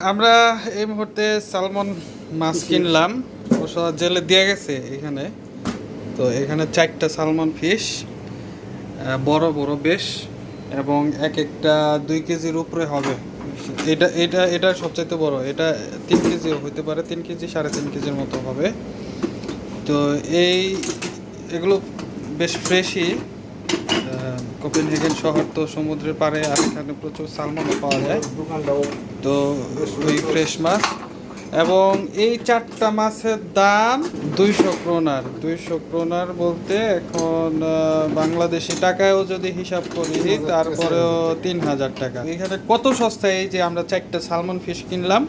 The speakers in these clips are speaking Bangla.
আমরা এই মুহূর্তে সালমন মাছ কিনলাম। অবশ্য জেলে দিয়ে গেছে এখানে। তো এখানে চারটা সালমন ফিশ বড় বড় বেশ এবং এক একটা দুই কেজির উপরে হবে। এটা এটা এটা সবচাইতে বড়। এটা তিন কেজি হতে পারে তিন কেজি সাড়ে তিন কেজির মতো হবে। তো এই এগুলো বেশ ফ্রেশই কোপেনহেগেন শহর তো সমুদ্রের পাড়ে আর এখানে প্রচুর সালমনও পাওয়া যায়। তো ওই ফ্রেশ মাছ। এবং এই চারটা মাছের দাম দুইশো ক্রোনার। দুইশো ক্রোনার বলতে এখন বাংলাদেশি টাকায়ও যদি হিসাব করি তারপরেও তিন হাজার টাকা। এখানে কত সস্তায় এই যে আমরা চারটা সালমন ফিশ কিনলাম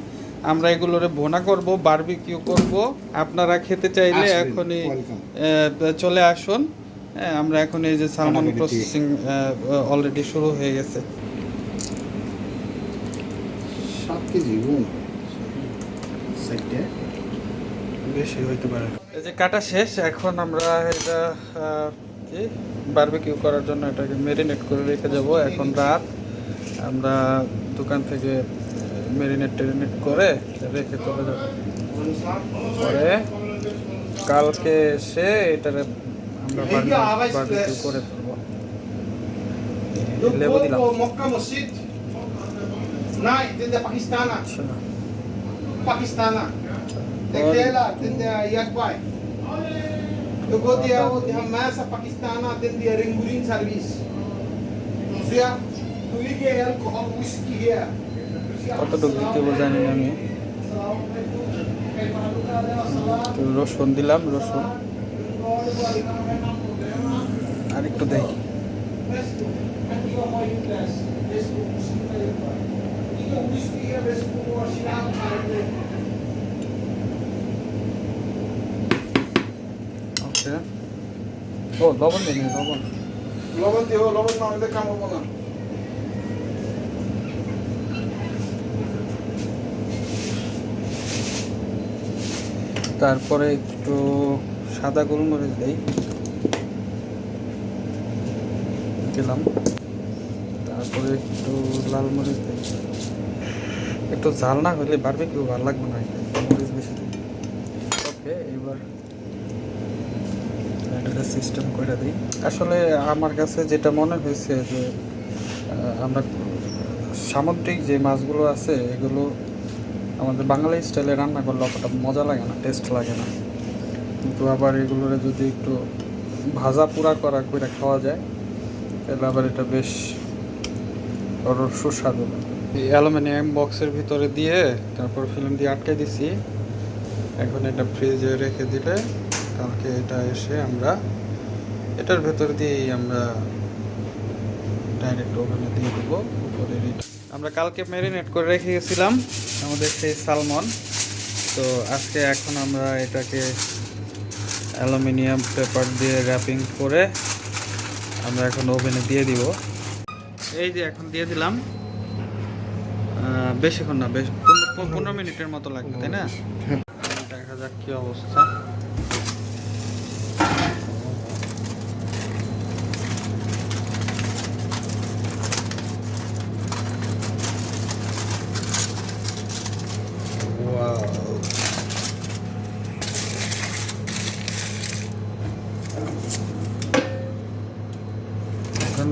আমরা এগুলোরে ভোনা করব বারবিকিউ করব। আপনারা খেতে চাইলে এখনই চলে আসুন। হ্যাঁ, আমরা এখন এই যে সালমন প্রসেসিং অলরেডি শুরু হয়ে গেছে। সাত কেজি বেশি হইতে পারে। এই যে কাটা শেষ এখন আমরা এটা কি? বারবিকিউ করার জন্য এটাকে মেরিনেট করে রেখে যাব এখন রাত। আমরা দোকান থেকে মেরিনেট টেরিনেট করে রেখে চলে যাব। পরে কালকে এসে এটারে আমরা বারবিকিউ করে ফেলব। লেবু দিলাম। মক্কা মসজিদ? পাকিস্তানা পাকিস্তানা দেখেলা alcohol whiskey here. কতটুকু দিতে জানি আমি। রসুন দিলাম রসুন। আর একটু ওকে। ও লবণ দিই লবণ। লবণ দিও লবণ না হলে কাম হব না। তারপরে একটু সাদা গোলমরিচ দেই। দিলাম। তারপরে একটু লাল মরিচ দেই। একটু ঝাল না হলে বাড়বে কেউ ভালো লাগবে না মরিচ বেশি দিই। ওকে, এবার সিস্টেম করে দিই। আসলে আমার কাছে যেটা মনে হয়েছে যে আমরা সামুদ্রিক যে মাছগুলো আছে, এগুলো আমাদের বাঙালি স্টাইলে রান্না করলে অতটা মজা লাগে না টেস্ট লাগে না। কিন্তু আবার এগুলোরে যদি একটু ভাজা পোড়া করা করে খাওয়া যায়, তাহলে আবার এটা বেশ সুস্বাদু। এই অ্যালুমিনিয়াম বক্সের ভিতরে দিয়ে তারপর ফিল্ম দিয়ে আটকে দিছি। এখন এটা ফ্রিজে রেখে দিলে কালকে এটা এসে আমরা এটার ভেতর দিয়েই আমরা ডাইরেক্ট ওভেনে দিয়ে দেবো উপরে আমরা কালকে ম্যারিনেট করে রেখে গেছিলাম আমাদের সেই সালমন। তো আজকে এখন আমরা এটাকে অ্যালুমিনিয়াম পেপার দিয়ে র্যাপিং করে আমরা এখন ওভেনে দিয়ে দিব। এই যে এখন দিয়ে দিলাম। বেশিক্ষণ না, বেশ পনেরো মিনিটের মতো লাগবে, তাই না? দেখা যাক কি অবস্থা।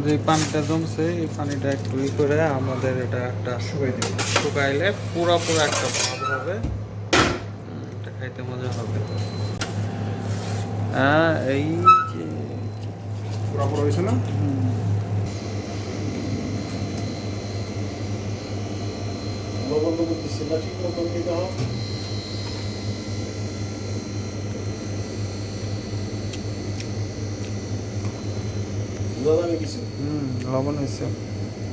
যে পানিটা জমছে এই পানিটা একটু ই করে আমাদের এটা একটা শুকাই দেবো। শুকাইলে পুরো পুরো একটা ভাব হবে। এটা খাইতে মজা হবে। হ্যাঁ এই যে পুরোপুরি হয়েছে না? হুম, লবণ লবণ দিচ্ছে না ঠিক মতো দিতে হবে। বোঝা যায়নি কিছু হুম লবণ হয়েছে।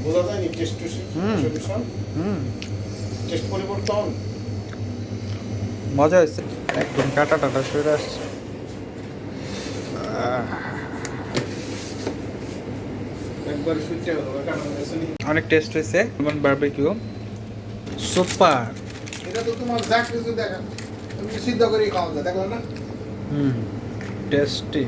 বোঝা যায়নি টেস্ট? সলিউশন হুম। টেস্ট পরিবর্তন? মজা হয়েছে। একদম কাটা টাটা সরে আসছে। অনেক টেস্ট হয়েছে। যেমন বারবিকিউ সুপার এটা তো তোমার যাক কিছু দেখা তুমি সিদ্ধ করে খাওয়া যায় দেখো না? হুম টেস্টি